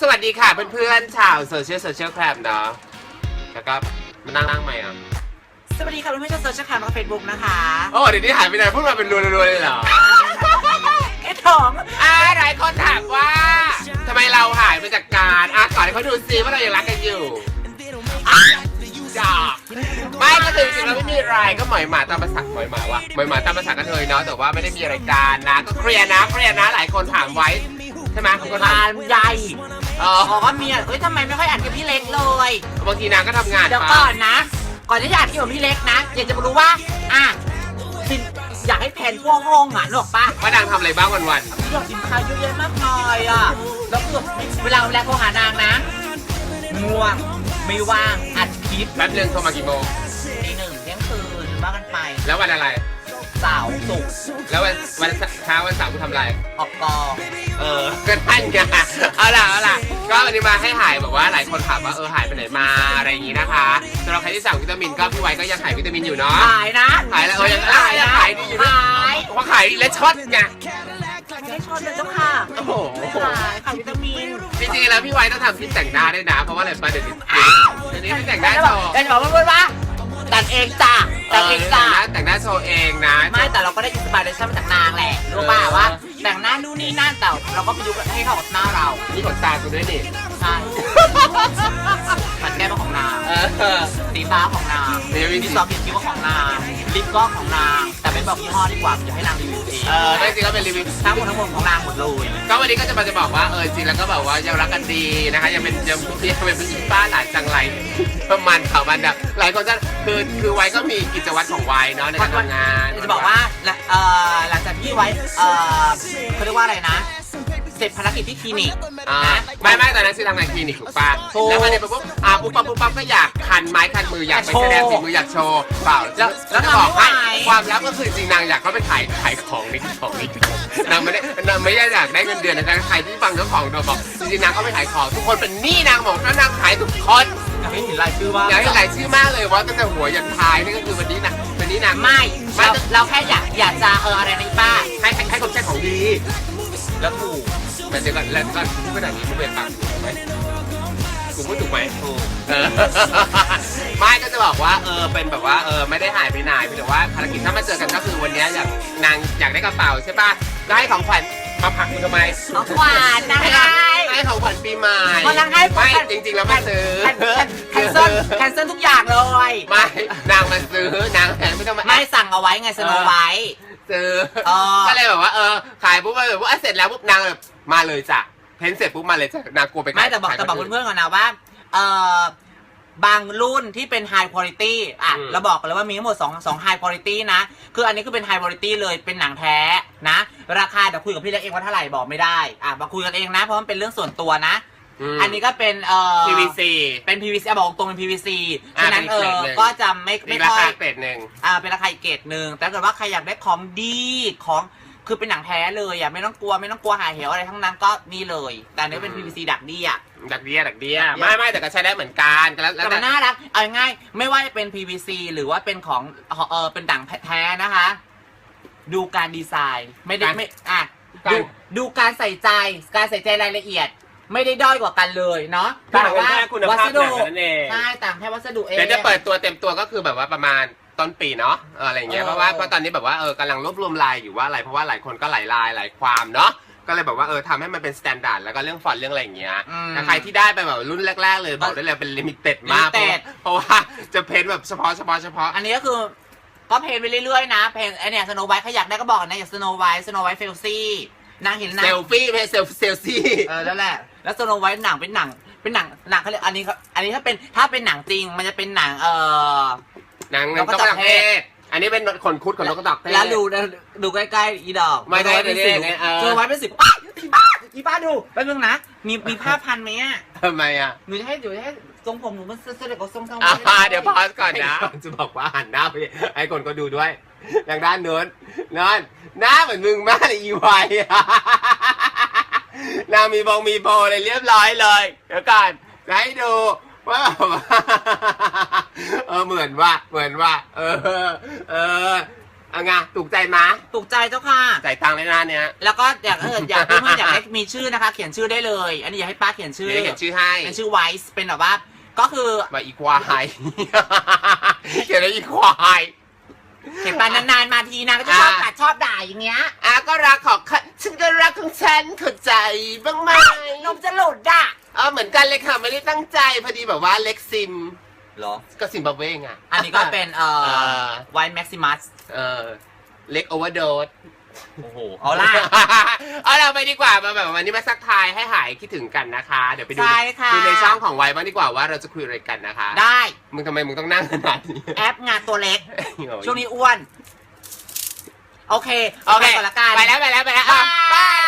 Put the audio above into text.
สวัสดีค่ะเพื่อนๆชาวโซเชียลโซเชียลแคลบเนาะแล้วก็มานั่งนั่งใหม่อะสวัสดีค่ะเพื่อนๆชาวโซเชียลแคมป์และเฟซบุ๊กนะคะโอ้เดี๋ยวนี้หายไปไหนพูดมาเป็นรัวๆเลยเหรอเอ็ดของอ่าหลายคนถามว่าทำไมเราหายไปจากการอะก่อนให้เขาดูซิว่าเรายังรักกันอยู่อะจ้าไม่ก็คือจริงๆแล้วไม่มีอะไรก็หมอยหมาตามภาษาหมอยหมาวะหมอยหมาตามภาษากระเทยเนาะแต่ว่าไม่ได้มีอะไรการนะ ก็เคลียร์นะเคลียร์นะหลายคนถามไว้ ใช่ไหมคนถามทานใหญ่เออบอกว่าเมียเอ้ยทำไมไม่ค่อยอ่านกับพี่เล็กเลย บางทีนางก็ทำงานเดี๋ยวปะก่อนนะ ก่อนที่จะอ่านที่ของพี่เล็กนะ อยากจะมารู้ว่า อะสินอยากให้แผนพวกห้องอะนึกออกปะว่านางทำอะไรบ้างวันอยากสินค้าเยอะแยะมากมายอะ แล้วคือเวลาเวลาโทรหานางนะง่วงไม่ว่างอัดคลิปๆแป๊บนึงโทรมากี่โมงตีหนึ่งเที่ยงคืนว่ากันไป แล้ววันอะไร เสาร์ศุกร์แล้ววันวันเช้าวันเสาร์กูทำอะไร ออกกองเออก็ท่านไงเอาล่ะเอาล่ะ ก็วันนี้มาให้หายแบบว่าหลายคนถามว่าเออหายไปไหนมาอะไรอย่างงี้นะคะสำหรับใครที่สั่งวิตามินก็พี่ไว้ก็ยังขายวิตามินอยู่เนาะขายนะขายแล้วเออยังขายยังขายดีอยู่นะขายเพราะขายและช็อตไงไม่ได้ชนเลยเจ้าค่ะโอ้โหขายขายวิตามินจริงๆแล้วพี่ไว้ต้องทำคลิปแต่งหน้าด้วยนะ เพราะว่าอะไรมาเดี๋ยวนี้เดี๋ยวนี้ไม่แต่งหน้าแล้วโชบอกว์แล้วจะบอกเพื่อนๆว่าตัดเองจ้ะตัดเองจ้ะ แต่งหน้าโชว์เองนะ ไม่แต่เราก็ได้อินสปิเรชันมาจากนางแหละรู้ป่ะว่าแต่งหน้านู่นนี่นั่นแต่เราก็ประยุกต์ให้เข้ากับหน้าเรานี่ขนตากูด้วยนี่ใช่ปัดแก้มก็ของนางเออสีฟ้าของนางเดี๋ยวมี มีซอฟต์คิ้วก็ของนางลิปก็ของนางแต่ไม่ บอกยี่ห้อดีกว่าเดี๋ยวให้นางรีวิวเองเออได้จริงๆก็เป็นรีวิว ทั้งหมดทั้งมวลของนางหมดเลยก็วันนี้ก็จะมาจะบอกว่าเออจริงแล้วก็แบบว่ายังรักกันดีนะคะยังเป็นยังยังเป็นผู้หญิงป้าหลานจังไรประมาณเขามันแบบหลายคนจะคือคือไว้ก็มีกิจวัตรของไว้เนาะในการทำงานจะบอกว่าและเอ่อหลังจากที่ไว้เอ่อเขาเรียกว่าอะไรนะเส ร็จภารกิจที่คลินิก อ่านะไม่ไม่ตอนนั้นคือทำงานคลินิกถูกป่ะถูกแล้วมาเนี่ยปุ๊บอ่าปุ๊บปั๊บปุ๊บปั๊บก็อยากคันไม้คันมืออยากไปโชว์แสดงฝีมืออยากโชว์เปล่าแล้วแล้วจะบอกทำไม่ให้ไหวความลับก็คือจริงนางอยากเข้าไปขายขายของนี่ของนี่นางไม่ได้นางไม่ได้อยากได้เงินเดือนนะใครที่ฟังเจ้าของโดนบอกจริงๆนางก็ไปขายของทุกคนเป็นหนี้นางบอกว่านางขายทุกคนอยากให้เห็นรายชื่อว่า อยากให้หลายชื่อมากเลยว่าตั้งแต่หัวยันท้ายนี่ก็คือวันนี้นะวันนี้นะไม่ไม่เราเราแค่อยากอยากจะเอออะไรนะป้าให้ให้ให้คนใช้ของดีแล้วถูก แต่เดี๋ยวก่อนแล้วก็พูดขนาดนี้มึงเป็นปากถูกไหมกูพูดถูกไหมถูกเออไม่ก็จะบอกว่าเออเป็นแบบว่าเออไม่ได้หายไปไหนเพียงแต่ว่าภารกิจถ้ามาเจอกันก็คือวันนี้อยากนางอยากได้กระเป๋าใช่ป่ะแล้วให้ของขวัญมาผลักมึงทำไมของขวัญนะให้ ให้ให้ของขวัญปีใหม่มันนางให้ไม่จริงๆแล้วไม่ซื้อแคนเซิลแคนเซิลทุกอย่างเลยไม่นางมาซื้อนางแทนไม่ต้องมาไม่สั่งเอาไว้ไงสโนไว้ซื้อเออก็เลยแบบว่าเออขายปุ๊บมาแบบว่าเสร็จแล้วปุ๊บนางแบบมาเลยจ้ะเพ้นเสร็จปุ๊บมาเลยจ้ะนางกลัวไปไม่แต่บอกขายแต่บอกคนอื่นเพื่อนๆก่อนนะว่าเออ บางรุ่นที่เป็น high quality อะ อืม เราบอกกันเลยว่ามีทั้งหมด2 2 high quality นะ คืออันนี้คือเป็น high quality เลยเป็นหนังแท้นะ ราคาเดี๋ยวคุยกับพี่เล็กเองว่าเท่าไหร่บอกไม่ได้ อะมาคุยกันเองนะ เพราะมันเป็นเรื่องส่วนตัวนะมอันนี้ก็เป็นเอ่อ PVC เป็น PVC อะบอกตรงเป็น PVC อะฉะนั้นเป็นเอเกรดอหนึ่ง ก็จะไม่มีไม่ราค่อคายเกรดหนึ่ง อ่าเป็นราคาอีกเกรดหนึ่งแต่ถ้าเกิดว่าใครอยากได้ของดีของ คือเป็นหนังแท้เลยอะไม่ต้องกลัวไม่ต้องกลัวหายเหวอะไรทั้งนั้นก็นี่เลย แต่อันนี้เป็น PVC ดักดีอะ ดักเดียดักเดียดักเดียไม่ไม่แต่ก็ใช้ได้เหมือนกันแล้วแล้วแต่มันน่ารักเอาง่ายๆไม่ว่าจะเป็น PVC หรือว่าเป็นของเออเป็นดังแท้นะคะ ดูการดีไซน์ ไม่ได้ไม่อะดูดูการใส่ใจการใส่ใจรายละเอียด ไม่ได้ด้อยกว่ากันเลยเนาะต่างกันแค่แต่คุณวัภาพสหดุนังนั่นเองใช่ต่างแค่วัสดุเอง เดี๋ยวจะเปิดตัวเต็มตัวก็คือแบบว่าประมาณ ต้นปีเนาะเอออะไรอย่างเงี้ยเออเพราะว่าเพราะตอนนี้แบบว่าเออกำลังรวบรวมลายอยู่ว่าอะไรเพราะว่าหลายคนก็หลายลายหลายความเนาะก็เลยแบบว่าเออทำให้มันเป็นสแตนดาร์ดแล้วก็เรื่องฟอนต์เรื่องอะไรอย่างเงี้ยอืมแต่ใครที่ได้ไปแบบรุ่นแรก ๆ เลยบอกได้เลยเป็นลิมิเต็ดมากเพราะ limited เพราะว่าจะเพ้นแบบเฉพาะเฉพาะเฉพาะอันนี้ก็คือก็เพลงไปเรื่อยๆนะ เพลงไอเนี่ยสโนไวท์ใครอยากได้ก็บอกนะอย่างสโนไวท์สโนไวท์เฟลซี่นางเห็นนาง เซลฟี่ไม่ใช่เซลเซลซี่ เออแล้วแหละ แล้วสโนไวท์หนังเป็นหนัง เป็นหนังหนังเขาเรียกอันนี้เขาอันนี้ถ้าเป็นถ้าเป็นหนังจริง มันจะเป็นหนังเออ หนังนนกกกกระระจอกจอกเทศอันนี้เป็นขนคุดขนนกกระจอกเทศ แล้วดูดูใกล้ๆอีดอกไม่ได้สโนวท์เป็นสิวไม่ได้เออสโนไวท์เป็นสิวอ้าวอีบ้าอีบ้าดูแป๊บนึงนะ มีมีผ้าพันไหมอะทำไมอะหนูจะให้หนูจะให้ทรงผมหนูมันเสด็จกับทรงเท่าอ่าเดี๋ยวพอสก่อนนะจะบอกว่าหันหน้าไปให้คนก็ดูด้วยทางด้านโน้นนั่นหน้าเหมือนมึงมากเลยอีไวอะนางมีบงมีโบเลยเรียบร้อยเลย เดี๋ยวก่อนจะให้ดูว่าแบบว่าเออเห มือนว่าเหมือนว่า เออ เออเอาไงถูกใจมะถูกใจเจ้าค่ะ จ่ายตังค์เลยนะเนี่ยแล้วก็อยากเอออยากเพื่อนๆอยากให้มีชื่อนะคะ เขียนชื่อได้เลย อันนี้อยากให้ป้าเขียนชื่อเดี๋ยวเขียนชื่อให้เป็นชื่อไวส์เป็นแบบว่าก็คือมาอีควายเขียนอะไรอีควายเห็นปานานๆมาทีนะก็จะชอบอ่ากัดชอบด่าอย่างเงี้ยอะก็รักของข้าฉันก็รักของฉันเข้าใจบ้างไหมนมจะหลุดอะเออเหมือนกันเลยค่ะไม่ได้ตั้งใจพอดีแบบว่าเล็กซิม เหรอ ก็ซิมบับเวไงอันนี้ก็เป็นเอ่เอออไวท์แม็กซิมัสเออเล็กโอเวอร์โดส โอ้โห เอาล่ะ เอาเราไปดีกว่ามาแบบวันนี้มาซักทายให้หายคิดถึงกันนะคะ เดี๋ยวไปดูใช่ค่ะ ดูในช่องของไว้บ้างดีกว่าว่าเราจะคุยอะไรกันนะคะได้ มึงทำไมมึงต้องนั่งขนาดนี้ แอปงานตัวเล็ก ช่วงนี้อ้วน โอเคโอเค ไปก่อนละกัน ไปแล้วไปแล้วไปแล้วอะบาย บาย